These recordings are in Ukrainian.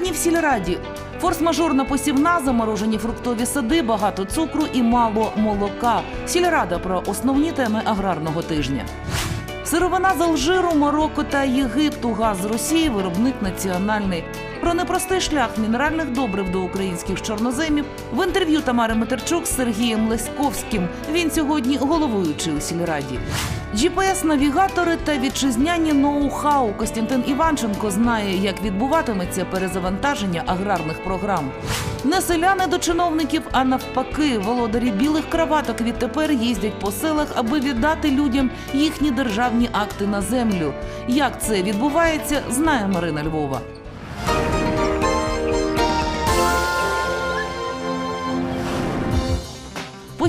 Сьогодні в сільраді форс-мажорна посівна, заморожені фруктові сади, багато цукру і мало молока. Сільрада про основні теми аграрного тижня. Сировина з Алжиру, Марокко та Єгипту, газ Росії, виробник національний. Про непростий шлях мінеральних добрив до українських чорноземів в інтерв'ю Тамари Матерчук з Сергієм Леськовським. Він сьогодні головуючий у сільраді. GPS-навігатори та вітчизняні ноу-хау Костянтин Іванченко знає, як відбуватиметься перезавантаження аграрних програм. Не селяни до чиновників, а навпаки, володарі білих краваток відтепер їздять по селах, аби віддати людям їхні державні акти на землю. Як це відбувається, знає Марина Львова.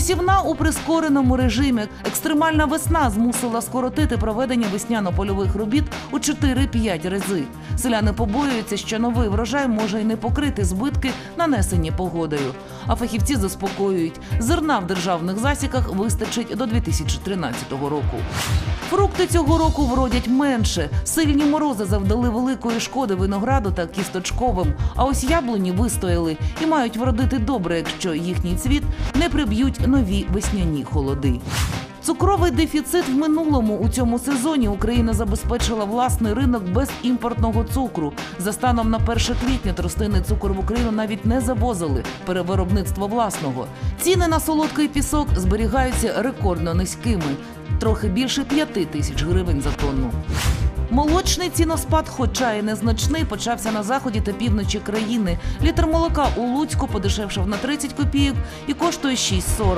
Посівна у прискореному режимі. Екстремальна весна змусила скоротити проведення весняно-польових робіт у 4-5 рази. Селяни побоюються, що новий врожай може й не покрити збитки, нанесені погодою. А фахівці заспокоюють, зерна в державних засіках вистачить до 2013 року. Фрукти цього року вродять менше. Сильні морози завдали великої шкоди винограду та кісточковим. А ось яблуні вистояли і мають вродити добре, якщо їхній цвіт не приб'ють нові весняні холоди. Цукровий дефіцит в минулому у цьому сезоні Україна забезпечила власний ринок без імпортного цукру. За станом на 1 квітня тростинний цукор в Україну навіть не завозили перевиробництво власного. Ціни на солодкий пісок зберігаються рекордно низькими трохи більше п'яти тисяч гривень за тонну. Молочний ціноспад, хоча і незначний, почався на заході та півночі країни. Літр молока у Луцьку подешевшав на 30 копійок і коштує 6,40.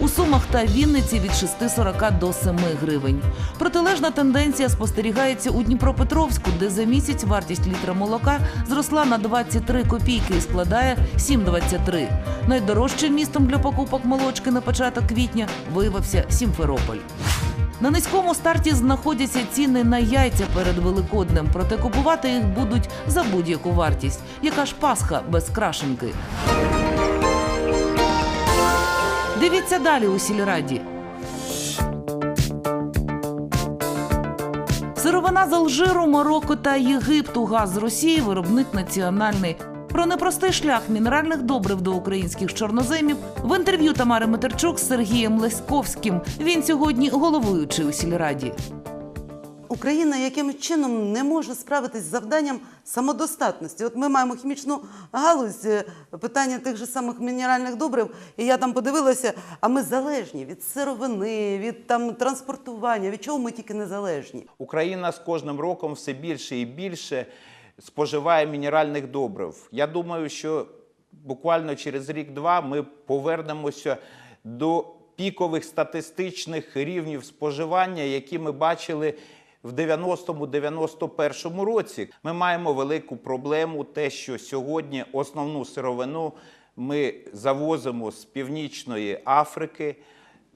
У Сумах та Вінниці від 6,40 до 7 гривень. Протилежна тенденція спостерігається у Дніпропетровську, де за місяць вартість літра молока зросла на 23 копійки і складає 7,23. Найдорожчим містом для покупок молочки на початок квітня виявився Сімферополь. На низькому старті знаходяться ціни на яйця перед Великоднем, проте купувати їх будуть за будь-яку вартість. Яка ж пасха без крашенки? Дивіться далі у сільраді. Сировина з Алжиру, Марокко та Єгипту, газ з Росії, виробник національний. Про непростий шлях мінеральних добрив до українських чорноземів в інтерв'ю Тамари Матерчук з Сергієм Леськовським. Він сьогодні головуючий у сільраді. Україна якимось чином не може справитись з завданням самодостатності. От ми маємо хімічну галузь, е, питання тих же самих мінеральних добрив, і я там подивилася, а ми залежні від сировини, від там транспортування, від чого ми тільки не залежні. Україна з кожним роком все більше і більше споживає мінеральних добрив. Я думаю, що буквально через рік-два ми повернемося до пікових статистичних рівнів споживання, які ми бачили в 90-91 році. Ми маємо велику проблему, те, що сьогодні основну сировину ми завозимо з Північної Африки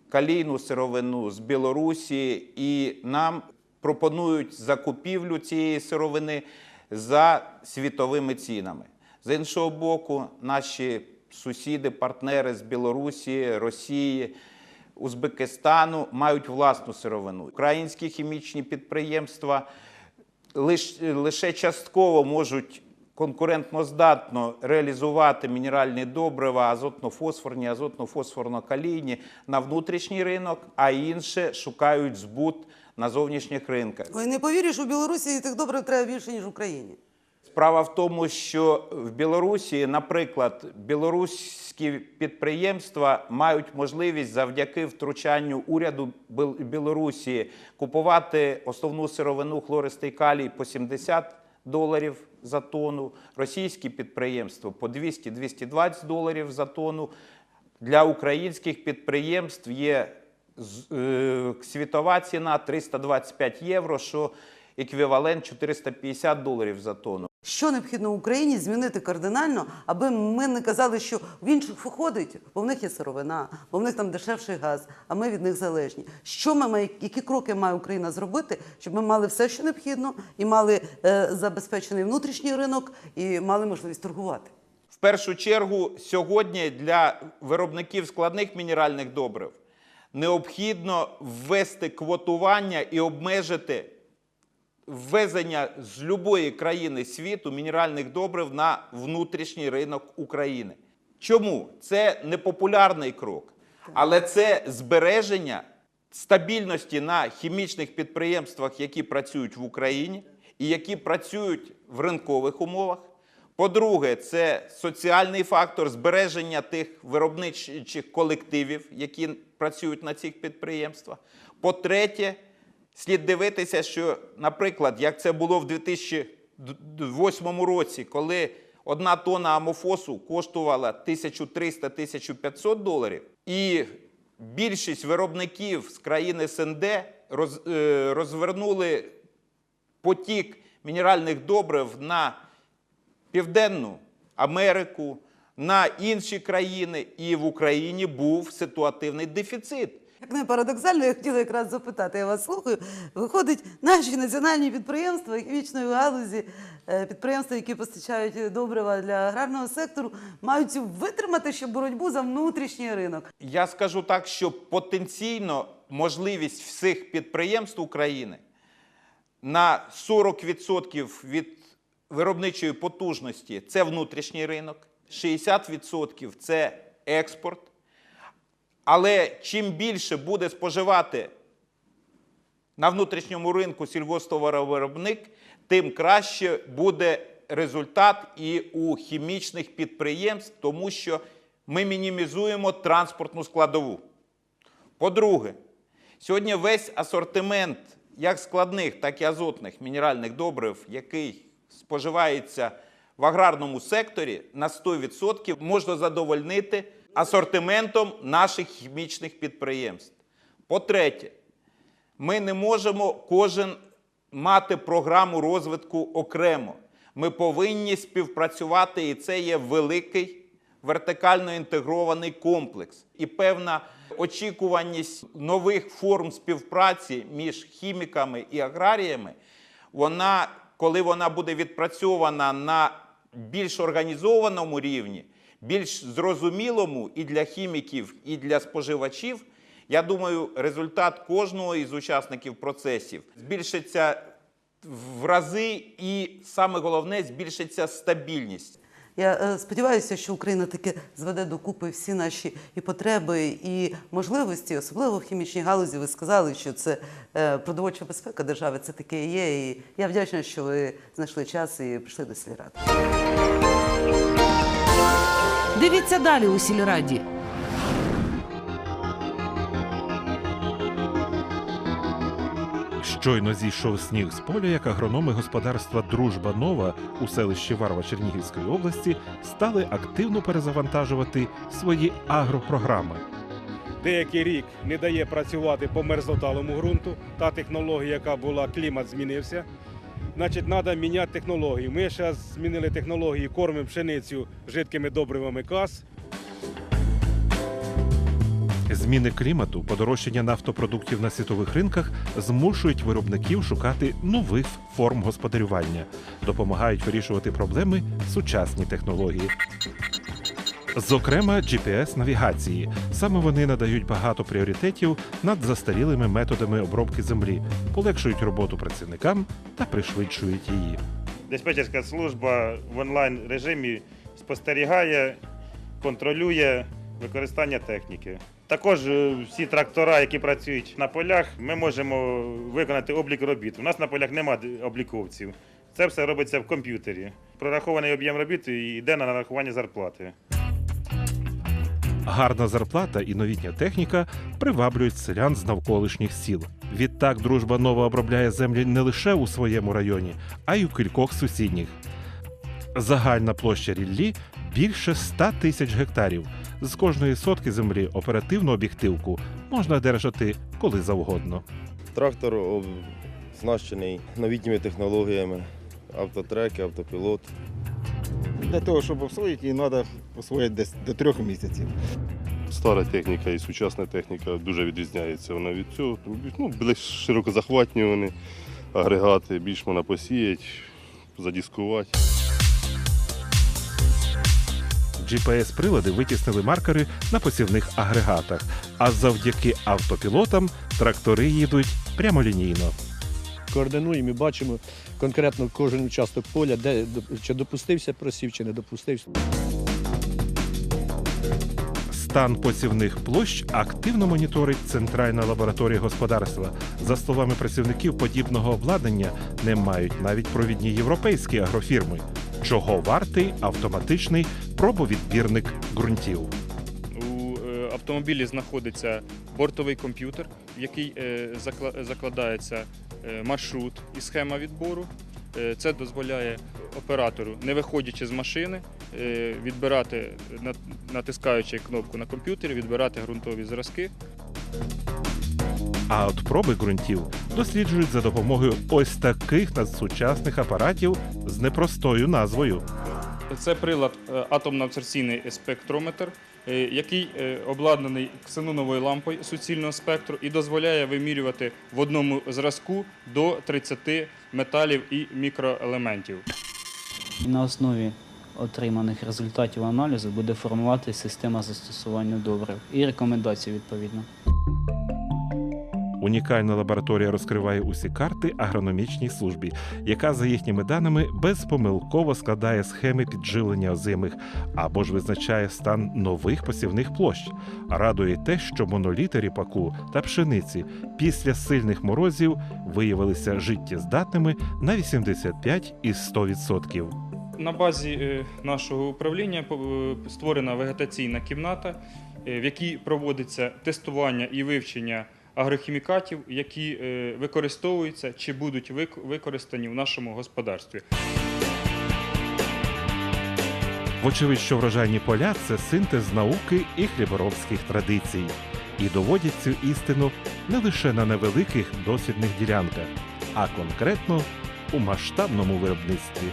калійну сировину з Білорусі, і нам пропонують закупівлю цієї сировини за світовими цінами. З іншого боку, наші сусіди, партнери з Білорусі, Росії, Узбекистану мають власну сировину. Українські хімічні підприємства лиш, лише частково можуть конкурентноздатно реалізувати мінеральні добрива, азотно-фосфорні, азотно-фосфорно-калійні на внутрішній ринок, а інше шукають збут на зовнішніх ринках. Ой, не повіриш, у Білорусі тих добрив треба більше, ніж в Україні. Справа в тому, що в Білорусі, наприклад, білоруські підприємства мають можливість завдяки втручанню уряду Білорусі купувати основну сировину хлористий калій по 70 доларів за тонну, російські підприємства по 200-220 доларів за тонну. Для українських підприємств є світова ціна 325 євро, що еквівалент 450 доларів за тонну. Що необхідно Україні змінити кардинально, аби ми не казали, що в інших виходить, бо в них є сировина, бо в них там дешевший газ, а ми від них залежні. Що ми які кроки має Україна зробити, щоб ми мали все, що необхідно, і мали е, забезпечений внутрішній ринок, і мали можливість торгувати? В першу чергу, сьогодні для виробників складних мінеральних добрив необхідно ввести квотування і обмежити ввезення з будь-якої країни світу мінеральних добрив на внутрішній ринок України. Чому? Це непопулярний крок, але це збереження стабільності на хімічних підприємствах, які працюють в Україні і які працюють в ринкових умовах. По-друге, це соціальний фактор збереження тих виробничих колективів, які працюють на цих підприємствах. По-третє, слід дивитися, що, наприклад, як це було в 2008 році, коли одна тонна амофосу коштувала 1300-1500 доларів, і більшість виробників з країн СНД е, розвернули потік мінеральних добрив на Південну Америку, на інші країни, і в Україні був ситуативний дефіцит. Як не парадоксально, я хотіла якраз запитати, я вас слухаю. Виходить, наші національні підприємства хімічної галузі, е, підприємства, які постачають добрива для аграрного сектору, мають витримати ще боротьбу за внутрішній ринок. Я скажу так, що потенційно можливість всіх підприємств України на 40% від виробничої потужності це внутрішній ринок, 60% це експорт. Але чим більше буде споживати на внутрішньому ринку сільгосптоваровиробник, тим краще буде результат і у хімічних підприємств, тому що ми мінімізуємо транспортну складову. По-друге, сьогодні весь асортимент як складних, так і азотних мінеральних добрив, який споживається в аграрному секторі, на 100% можна задовольнити асортиментом наших хімічних підприємств. По-третє, ми не можемо кожен мати програму розвитку окремо. Ми повинні співпрацювати, і це є великий вертикально інтегрований комплекс. І певна очікуваність нових форм співпраці між хіміками і аграріями, вона, коли вона буде відпрацьована на більш організованому рівні, більш зрозумілому і для хіміків, і для споживачів, я думаю, результат кожного із учасників процесів збільшиться в рази, і саме головне збільшиться стабільність. Я е, сподіваюся, що Україна таки зведе докупи всі наші і потреби, і можливості, особливо в хімічній галузі. Ви сказали, що це е, продовольча безпека держави. Це таке є. І я вдячна, що ви знайшли час і прийшли до сільради. Дивіться далі у сільраді. Щойно зійшов сніг з поля, як агрономи господарства Дружба Нова у селищі Варва Чернігівської області стали активно перезавантажувати свої агропрограми. деякий рік не дає працювати по мерзлоталому ґрунту. Та технологія, яка була, клімат змінився. Значить, треба міняти технології. Ми зараз змінили технології, кормимо пшеницю жидкими добривами КАС. Зміни клімату, подорожчання нафтопродуктів на світових ринках змушують виробників шукати нових форм господарювання, допомагають вирішувати проблеми сучасні технології. Зокрема, GPS-навігації. Саме вони надають багато пріоритетів над застарілими методами обробки землі, полегшують роботу працівникам та пришвидшують її. Диспетчерська служба в онлайн режимі спостерігає, контролює використання техніки. Також е, всі трактора, які працюють на полях, ми можемо виконати облік робіт. У нас на полях немає обліковців. Це все робиться в комп'ютері. Прорахований об'єм робіт йде на нарахування зарплати. Гарна зарплата і новітня техніка приваблюють селян з навколишніх сіл. Відтак дружба нова обробляє землі не лише у своєму районі, а й у кількох сусідніх. Загальна площа ріллі більше 100 тисяч гектарів. З кожної сотки землі оперативну об'єктивку можна держати коли завгодно. Трактор оснащений новітніми технологіями, автотреки, автопілот. Для того, щоб освоїти, її треба освоїти десь до трьох місяців. Стара техніка і сучасна техніка дуже відрізняється вона від цього. Ну, більш широкозахватні вони, агрегати, більш можна посіяти, задіскувати. GPS-прилади витіснили маркери на посівних агрегатах, а завдяки автопілотам трактори їдуть прямолінійно. координуємо і бачимо конкретно кожен участок поля, де чи допустився просів, чи не допустився. Стан посівних площ активно моніторить Центральна лабораторія господарства. За словами працівників, подібного обладнання не мають навіть провідні європейські агрофірми. Чого вартий автоматичний пробовідбірник ґрунтів. У е, автомобілі знаходиться бортовий комп'ютер, в який е, закладається е, маршрут і схема відбору. Це дозволяє оператору, не виходячи з машини, відбирати, на- натискаючи кнопку на комп'ютері, відбирати ґрунтові зразки. А от проби ґрунтів досліджують за допомогою ось таких надсучасних апаратів з непростою назвою. Це прилад е, атомно-абсорбційний спектрометр, е, який е, обладнаний ксеноновою лампою суцільного спектру і дозволяє вимірювати в одному зразку до 30 металів і мікроелементів. На основі отриманих результатів аналізу буде формуватися система застосування добрив і рекомендації відповідно. Унікальна лабораторія розкриває усі карти агрономічній службі, яка, за їхніми даними, безпомилково складає схеми підживлення озимих або ж визначає стан нових посівних площ. Радує те, що моноліти ріпаку та пшениці після сильних морозів виявилися життєздатними на 85 із 100%. На базі е, нашого управління е, створена вегетаційна кімната, е, в якій проводиться тестування і вивчення агрохімікатів, які е, використовуються чи будуть використані в нашому господарстві. Вочевидь, що врожайні поля це синтез науки і хліборобських традицій. І доводять цю істину не лише на невеликих дослідних ділянках, а конкретно у масштабному виробництві.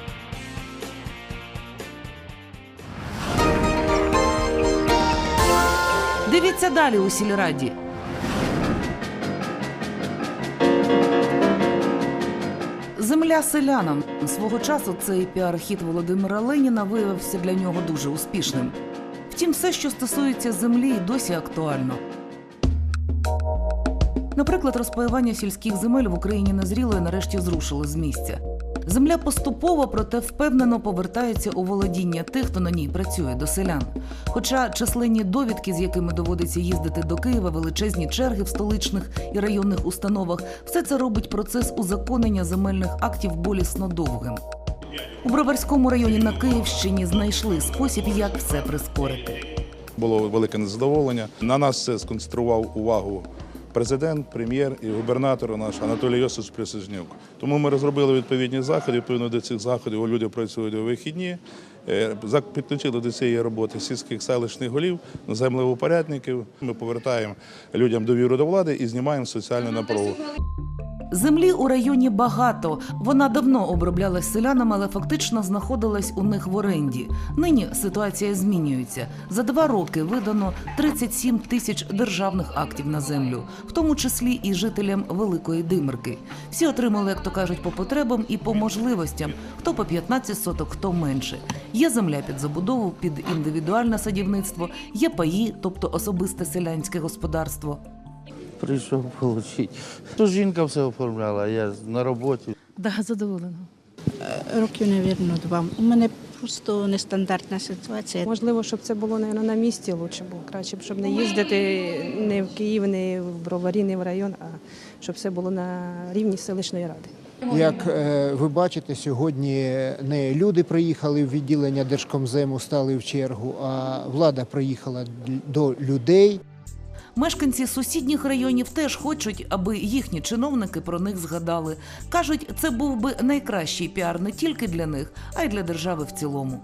Дивіться далі у сільраді. Земля селянам свого часу цей піар-хід Володимира Леніна виявився для нього дуже успішним. Втім, все, що стосується землі, досі актуально. Наприклад, розпаювання сільських земель в Україні незріло і нарешті зрушило з місця. Земля поступово, проте впевнено повертається у володіння тих, хто на ній працює до селян. Хоча численні довідки, з якими доводиться їздити до Києва, величезні черги в столичних і районних установах, все це робить процес узаконення земельних актів болісно довгим. У Броварському районі на Київщині знайшли спосіб, як все прискорити. Було велике незадоволення. На нас це сконцентрував увагу президент, прем'єр і губернатор наш Анатолій Йосипович Присижнюк. Тому ми розробили відповідні заходи. Відповідно до цих заходів люди працюють у вихідні. Е, Підключили до цієї роботи сільських селищних голів, землевопорядників. Ми повертаємо людям довіру до влади і знімаємо соціальну напругу. Землі у районі багато. Вона давно оброблялась селянами, але фактично знаходилась у них в оренді. Нині ситуація змінюється. За два роки видано 37 тисяч державних актів на землю, в тому числі і жителям Великої Димирки. Всі отримали, як то кажуть, по потребам і по можливостям. Хто по 15 соток, хто менше. Є земля під забудову, під індивідуальне садівництво, є паї, тобто особисте селянське господарство. Прийшов отримати. То жінка все оформляла, я на роботі. Да, задоволена. Років, невірно, два. У мене просто нестандартна ситуація. Можливо, щоб це було наверно, на місці лучше було. Краще б, щоб не їздити не в Київ, не в Броварі, не в район, а щоб все було на рівні селищної ради. Як е, ви бачите, сьогодні не люди приїхали в відділення Держкомзему, стали в чергу, а влада приїхала до людей. Мешканці сусідніх районів теж хочуть, аби їхні чиновники про них згадали. кажуть, це був би найкращий піар не тільки для них, а й для держави в цілому.